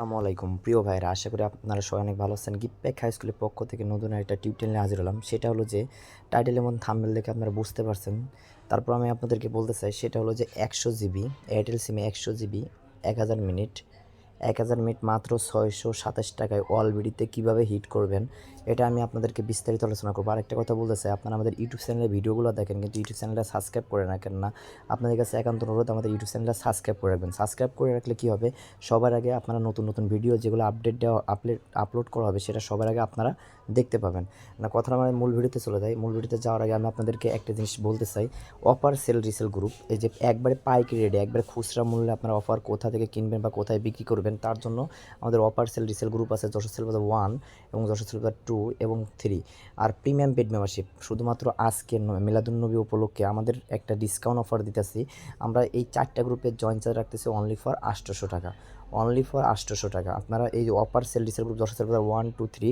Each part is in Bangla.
আসসালামু আলাইকুম। প্রিয় ভাইরা, আশা করি আপনারা সবাই অনেক ভালো আছেন। গিপ্যাক হাই স্কুলের পক্ষ থেকে নতুন একটা টিউটোরিয়াল নিয়ে হাজির হলাম। সেটা হলো যে টাইটেল এবং থাম্বেল দেখে আপনারা বুঝতে পারছেন। তারপর আমি আপনাদেরকে বলতে চাই, সেটা হলো যে একশো জিবি এয়ারটেল সিমে একশো জিবি এক হাজার মিনিট। এক হাজার মিনিট মাত্র ছয়শো সাতাশ টাকায় অল বিডিতে কীভাবে হিট করবেন, এটা আমি আপনাদেরকে বিস্তারিত আলোচনা করব। আরেকটা কথা বলতে চাই আপনারা আমাদের ইউটিউব চ্যানেলে ভিডিওগুলো দেখেন, কিন্তু ইউটিউব চ্যানেলটা সাবস্ক্রাইব করে রাখেন না। আপনাদের কাছে একান্ত অনুরোধ, আমাদের ইউটিউব চ্যানেলটা সাবস্ক্রাইব করে রাখবেন। সাবস্ক্রাইব করে রাখলে কী হবে, সবার আগে আপনারা নতুন নতুন ভিডিও যেগুলো আপডেট দেওয়া আপলোড আপলোড করা হবে, সেটা সবার আগে আপনারা দেখতে পাবেন। না, কথা আমার মূল ভিডিওতে চলে যায় মূল ভিডিওতে যাওয়ার আগে আমি আপনাদেরকে একটা জিনিস বলতে চাই। অফার সেল রিসেল গ্রুপ, এই যে একবারে পাইকারি রেটে, একবারে খুচরা মূল্যে আপনারা অফার কোথা থেকে কিনবেন বা কোথায় বিক্রি করবেন তার জন্য আমাদের অপার সেল রিসেল গ্রুপ আছে যশোর সেল বাজার ওয়ান এবং যশোর সেল বাজার টু এবং থ্রি আর প্রিমিয়াম পেড মেম্বারশিপ শুধুমাত্র আজকের মিলাদুন্নবী উপলক্ষে আমাদের একটা ডিসকাউন্ট অফার দিতেছি। আমরা এই চারটা গ্রুপের জয়েন চার্জ রাখতেছি অনলি ফর আটশোশো টাকা। অনলি ফর আটশোশো টাকা। আপনারা এই যে অফার সেল রিসেল গ্রুপ দশ হাজার ওয়ান টু থ্রি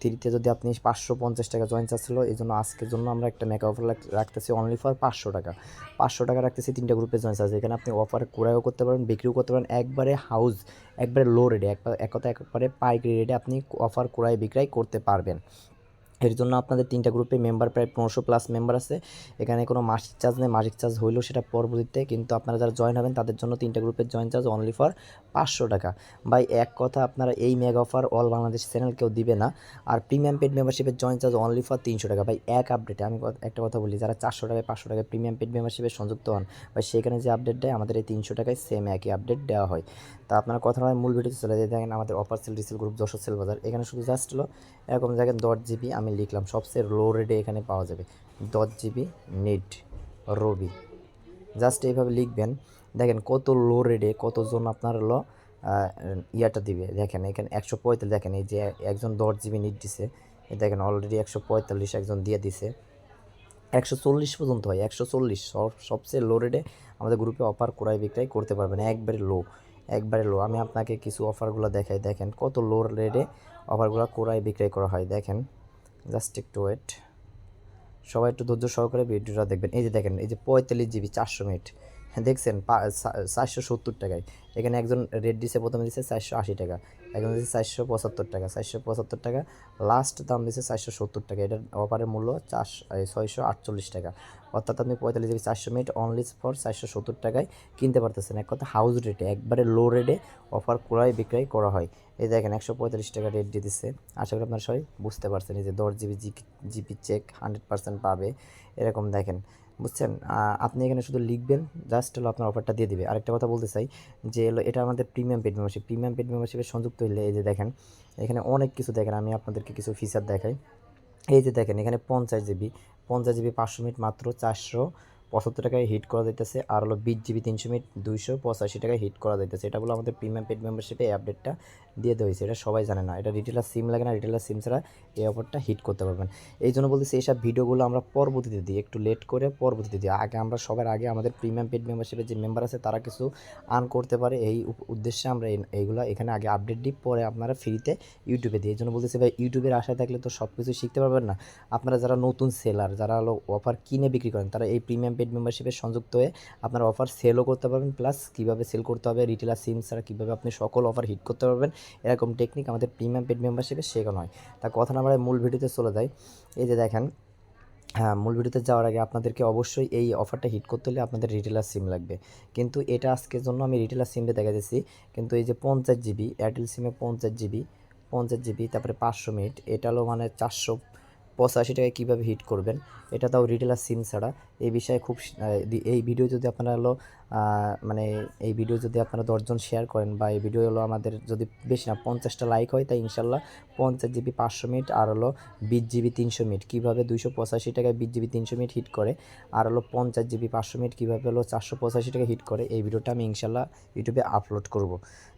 থ্রিতে যদি আপনি পাঁচশো পঞ্চাশ টাকা জয়েন ছিল, এই জন্য আজকের জন্য আমরা একটা মেকা অফার রাখতেছি অনলি ফর পাঁচশো টাকা। পাঁচশো টাকা রাখতেছি তিনটা গ্রুপে জয়েন চার্জ এখানে আপনি অফার ক্রয়ও করতে পারেন, বিক্রিও করতে পারেন। একবারে হাউস একবারে লো রেটে এক কথা একবারে পাইকারি রেটে আপনি অফার ক্রয় বিক্রয় করতে পারবেন। এর জন্য আপনাদের তিনটা গ্রুপে মেম্বার প্রায় পনেরোশো প্লাস মেম্বার আছে। এখানে কোনো মাসিক চার্জ নেই, মাসিক চার্জ হইলেও সেটা পরবর্তীতে কিন্তু আপনারা যারা জয়েন হবেন তাদের জন্য তিনটা গ্রুপের জয়েন চার্জ অনলি ফর পাঁচশো টাকা। বাই এক কথা আপনারা এই mega offer all Bangladesh channel কেউ দিবে না। আর প্রিমিয়াম পেড মেম্বারশিপের জয়েন চার্জ অনলি ফর তিনশো টাকা। বাই এক আপডেটে আমি একটা কথা বলি, যারা চারশো টাকায়, পাঁচশো টাকায় প্রিমিয়াম পেড মেম্বারশিপে সংযুক্ত হন বা সেখানে যে আপডেট দেয়, আমাদের এই তিনশো টাকায় সেম একই আপডেট দেওয়া হয়। তা আপনারা কথা নয় মূল ভিডিওতে চলে যায় দেখেন আমাদের offer sale resale group Jessore sale Bazar. এখানে শুধু জাস্ট হলো এরকম দেখেন দশ জিবি আমি লিখলাম, সবচেয়ে লো রেটে এখানে পাওয়া যাবে। দশ জিবি নেট রবি। জাস্ট এইভাবে লিখবেন। দেখেন কত লো রেটে কতজন আপনার হলো ইয়াটা দিবে। দেখেন এখানে একশো পঁয়তাল্লিশ, দেখেন এই যে একজন দশ জিবি নিট দিছে। দেখেন অলরেডি একশো পঁয়তাল্লিশ একজন দিয়ে দিছে। একশো চল্লিশ পর্যন্ত হয়, একশো চল্লিশ। সব, সবচেয়ে লো রেটে আমাদের গ্রুপে অফার ক্রয় বিক্রয় করতে পারবেন, একবারে লো একবারে লো আমি আপনাকে কিছু অফারগুলো দেখাই। দেখেন কত লো রেটে অফারগুলো ক্রয় বিক্রয় করা হয়। দেখেন। জাস্ট একটু ওয়েট। সবাই একটু ধৈর্য সহকারে ভিডিওটা দেখবেন। এই যে দেখেন, এই যে পঁয়তাল্লিশ জিবি চারশো মিনিট। দেখছেন চারশো সত্তর টাকায়। এখানে একজন রেট দিছে প্রথমে দিচ্ছে চারশো আশি টাকা। একজন দিচ্ছে চারশো পঁচাত্তর টাকা। চারশো পঁচাত্তর টাকা লাস্ট দাম দিচ্ছে চারশো সত্তর টাকা। এটার অফারের মূল্য চার ছয়শো আটচল্লিশ টাকা। অর্থাৎ আপনি পঁয়তাল্লিশ জিবি চারশো মিনিট অনলি ফর চারশো সত্তর টাকায় কিনতে পারতেছেন। এক কথা হাউস রেটে একবারে লো রেটে অফার ক্রয় বিক্রয় করা হয়। এই দেখেন একশো পঁয়তাল্লিশ টাকা রেট দিয়ে দিচ্ছে আশা করি আপনারা সবাই বুঝতে পারছেন, এই যে দশ GB GP check hundred percent পাবে। এরকম দেখেন, বুঝছেন? আপনি এখানে শুধু লিখবেন জাস্ট হলো আপনার অফারটা দিয়ে দিবে। আরেকটা কথা বলতে চাই, যে এটা আমাদের premium paid membership premium paid মেম্বারশিপে সংযুক্ত হইলে এই যে দেখেন, এখানে অনেক কিছু দেখেন, আমি আপনাদেরকে কিছু ফিচার দেখাই। এই যে দেখেন, এখানে পঞ্চাশ জিবি পঞ্চাশ জিবি পাঁচশো মিনিট মাত্র, চারশো পঁচাত্তর টাকায় হিট করা যাইতেছে। আর হলো বিশ জিবি তিনশো মিনিট, দুইশো পঁচাশি টাকায় হিট করা যাইতেছে। এটা হলো আমাদের প্রিমিয়াম পেড মেম্বারশিপে এই আপডেটটা দিয়ে দেওয়া হয়েছে। এটা সবাই জানে না। এটা রিটেলার সিম লাগে না রিটেলার সিম ছাড়া এই অফারটা হিট করতে পারবেন। এই জন্য বলতেছি এইসব ভিডিওগুলো আমরা পরবর্তীতে দিই। একটু লেট করে পরবর্তীতে দিই। আগে আমরা সবার আগে আমাদের প্রিমিয়াম পেড মেম্বারশিপের যে মেম্বার আছে, তারা কিছু আর্ন করতে পারে। এই উদ্দেশ্যে আমরা এইগুলো এখানে আগে আপডেট দিই, পরে আপনারা ফ্রিতে ইউটিউবে দিই। এই জন্য বলতেছি, ভাই ইউটিউবের আশায় থাকলে তো সব কিছু শিখতে পারবেন না। আপনারা যারা নতুন সেলার যারা হলো অফার কিনে বিক্রি করেন, তারা এই প্রিমিয়াম পেড মেম্বারশিপের সংযুক্ত হয়ে আপনার অফার সেলও করতে পারবেন প্লাস কীভাবে সেল করতে হবে রিটেলার সিম ছাড়া কীভাবে আপনি সকল অফার হিট করতে পারবেন, এরকম টেকনিক আমাদের প্রিমিয়াম পেড মেম্বারশিপে শেখানো হয়। তা কথা না আমরা মূল ভিডিওতে চলে যায় এই যে দেখেন হ্যাঁ মূল ভিডিওতে যাওয়ার আগে আপনাদেরকে অবশ্যই এই অফারটা হিট করতে হলে আপনাদের রিটেলার সিম লাগবে। কিন্তু এটা আজকের জন্য আমি রিটেলার সিমে দেখা দিচ্ছি। কিন্তু এই যে পঞ্চাশ জিবি এয়ারটেল সিমে পঞ্চাশ জিবি পঞ্চাশ জিবি তারপরে পাঁচশো মিনিট এটা হলো মানে চারশো পঁচাশি টাকায় কীভাবে হিট করবেন, এটা তাও রিটেলার সিম ছাড়া। এই বিষয়ে খুব এই ভিডিও যদি আপনারা হলো মানে এই ভিডিও যদি আপনারা দশজন শেয়ার করেন বা এই ভিডিও হলো আমাদের যদি বেশি না, পঞ্চাশটা লাইক হয়, তাই ইনশাল্লাহ পঞ্চাশ জিবি পাঁচশো মিনিট আর হলো বিশ জিবি তিনশো মিনিট। কীভাবে দুইশো পঁচাশি টাকায় বিশ জিবি তিনশো মিনিট হিট করে, আর হলো পঞ্চাশ জিবি পাঁচশো মিনিট কীভাবে হলো চারশো পঁচাশি টাকা হিট করে, এই ভিডিওটা আমি ইনশাল্লাহ ইউটিউবে আপলোড করব।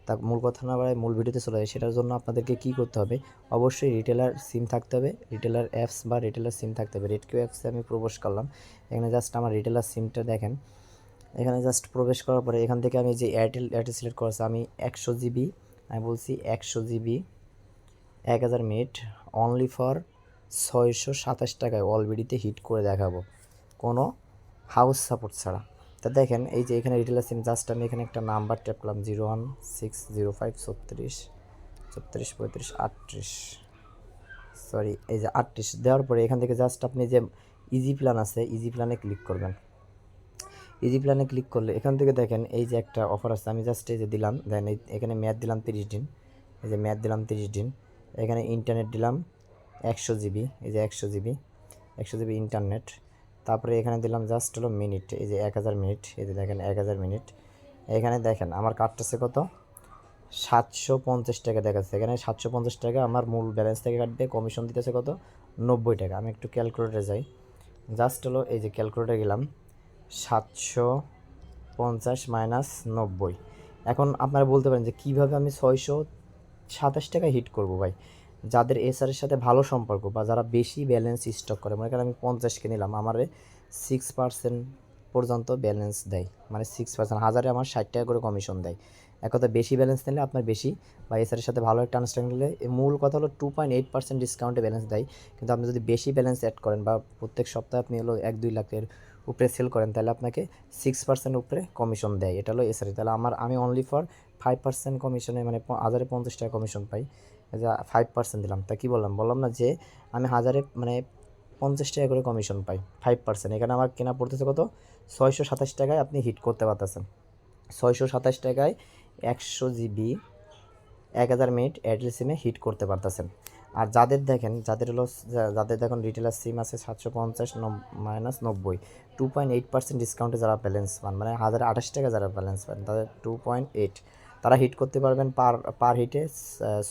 তা মূল কথা না বাড়ায় মূল ভিডিওতে চলে যায় সেটার জন্য আপনাদেরকে কী করতে হবে? অবশ্যই রিটেলার সিম থাকতে হবে রিটেলার অ্যাপস বা রিটেলার সিম থাকতে হবে। রেডকিউ অ্যাপসে আমি প্রবেশ করলাম। এখানে জাস্ট আমার রিটেলার সিমটা দেখেন। এখানে জাস্ট প্রবেশ করার পরে এখান থেকে আমি যে এয়ারটেল এয়ারটেল সিলেক্ট করেছি, আমি একশো জিবি আমি বলছি একশো জিবি এক হাজার মিনিট অনলি ফর ছয়শো সাতাশ টাকায় অলরেডিতে হিট করে দেখাবো। কোনো হাউস সাপোর্ট ছাড়া। তা দেখেন, এই যে এখানে রিটেলার সিম জাস্ট আমি এখানে একটা নাম্বার ট্যাপ করলাম zero one six zero five ছত্রিশ ছত্রিশ, পঁয়ত্রিশ, আটত্রিশ। সরি এই যে আটত্রিশ। দেওয়ার পরে এখান থেকে জাস্ট আপনি যে ইজি প্ল্যান আছে ইজি প্ল্যানে ক্লিক করবেন। ইজি প্ল্যানে ক্লিক করলে, এখান থেকে দেখেন এই যে একটা অফার আছে, আমি জাস্ট এই যে দিলাম দেন এখানে ম্যাথ দিলাম তিরিশ দিন, এই যে ম্যাথ দিলাম তিরিশ দিন, এখানে ইন্টারনেট দিলাম একশো জিবি এই যে একশো জিবি একশো জিবি ইন্টারনেট তারপরে এখানে দিলাম জাস্ট হলো মিনিট এই যে এক হাজার মিনিট এই যে দেখেন এক হাজার মিনিট এখানে দেখেন আমার কাটতেছে কত? সাতশো পঞ্চাশ টাকা দেখাচ্ছে, এখানে সাতশো পঞ্চাশ টাকা আমার মূল ব্যালেন্স থেকে কাটবে কমিশন দিতেছে কত? নব্বই টাকা, আমি একটু ক্যালকুলেটরে যাই। জাস্ট হলো এই যে ক্যালকুলেটরে গেলাম, সাতশো পঞ্চাশ মাইনাস নব্বই। এখন আপনারা বলতে পারেন যে কীভাবে আমি ছয়শো সাতাশ টাকা হিট করব ভাই? যাদের এসআরের সাথে ভালো সম্পর্ক বা যারা বেশি ব্যালেন্স স্টক করে, মনে করেন আমি পঞ্চাশকে নিলাম, আমারে সিক্স পার্সেন্ট পর্যন্ত ব্যালেন্স দেয়। মানে সিক্স পার্সেন্ট হাজারে আমার ষাট টাকা করে কমিশন দেয়। এক কথা বেশি ব্যালেন্স নিলে আপনার বেশি। বা এসআরের সাথে ভালো একটা আন্ডারস্ট্যান্ডিং নিলে মূল কথা হলো টু পয়েন্ট এইট পার্সেন্ট ডিসকাউন্টে ব্যালেন্স দেয়। কিন্তু আপনি যদি বেশি ব্যালেন্স অ্যাড করেন বা প্রত্যেক সপ্তাহে আপনি হলো এক দুই লাখের উপরে সেল করেন, তাহলে আপনাকে সিক্স পার্সেন্ট উপরে কমিশন দেয়। এটা হলো এসআরই তাহলে আমার, আমি অনলি ফর ফাইভ পার্সেন্ট কমিশনে মানে হাজারে পঞ্চাশ টাকা কমিশন পাই। ফাইভ পার্সেন্ট দিলাম। তা কি বললাম? বললাম না যে আমি হাজারে মানে পঞ্চাশ টাকা করে কমিশন পাই ফাইভ পার্সেন্ট এখানে আমার কেনা পড়তেছে কত? ছয়শো সাতাশ টাকায় আপনি হিট করতে পারতেছেন। ছয়শো সাতাশ টাকায় একশো জিবি, এক হাজার মিনিট এয়ারটেল সিমে হিট করতে পারতেছেন। আর যাদের দেখেন, যাদের হলো যাদের দেখুন রিটেলার সিম আছে সাতশো পঞ্চাশ মাইনাস নব্বই টু পয়েন্ট এইট পার্সেন্ট ডিসকাউন্টে যারা ব্যালেন্স পান মানে হাজার আঠাশ টাকা যারা ব্যালেন্স পান, তাদের টু পয়েন্ট এইট তারা হিট করতে পারবেন পার পার হিটে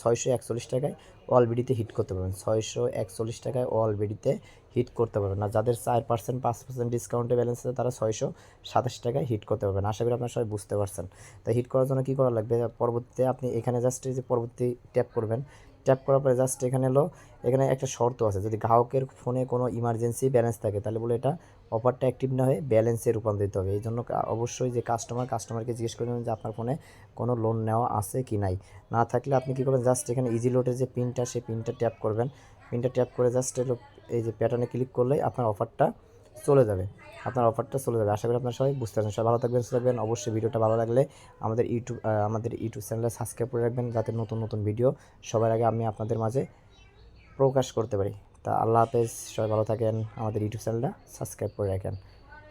ছয়শো একচল্লিশ টাকায় অল বিডিতে হিট করতে পারবেন। ছয়শো একচল্লিশ টাকায় অল বিডিতে হিট করতে পারবেন না। যাদের চার পার্সেন্ট পাঁচ পার্সেন্ট ডিসকাউন্টে ব্যালেন্স আছে, তারা ছয়শো সাতাশ টাকায় হিট করতে পারবেন আশা করি আপনারা সবাই বুঝতে পারছেন। তাই হিট করার জন্য কী করা লাগবে? পরবর্তীতে আপনি এখানে জাস্ট এই যে পরবর্তী ট্যাপ করবেন। ট্যাপ করার পরে জাস্ট এখানে হলো, এখানে একটা শর্ত আছে। যদি গ্রাহকের ফোনে কোনো ইমার্জেন্সি ব্যালেন্স থাকে, তাহলে বলে এটা অফারটা অ্যাক্টিভ না হয়ে ব্যালেন্সে রূপান্তরিত হবে। এই জন্য অবশ্যই যে কাস্টমার কাস্টমারকে জিজ্ঞেস করবেন যে আপনার ফোনে কোনো লোন নেওয়া আছে কি নাই। না থাকলে আপনি কী করবেন? জাস্ট এখানে ইজি লোডের যে পিনটা সেই পিনটা ট্যাপ করবেন। পিনটা ট্যাপ করে জাস্ট এই যে প্যাটার্নে ক্লিক করলে আপনার অফারটা চলে যাবে। আপনার অফারটা চলে যাবে। আশা করি আপনার সবাই বুঝতে পারছেন। সবাই ভালো থাকবেন থাকবেন। অবশ্যই ভিডিওটা ভালো লাগলে আমাদের ইউটিউব আমাদের ইউটিউব চ্যানেলে সাবস্ক্রাইব করে রাখবেন যাতে নতুন নতুন ভিডিও সবার আগে আমি আপনাদের মাঝে প্রকাশ করতে পারি। তা আল্লাহ হাফেজ, সবাই ভালো থাকেন। আমাদের ইউটিউব চ্যানেলটা সাবস্ক্রাইব করে রাখেন।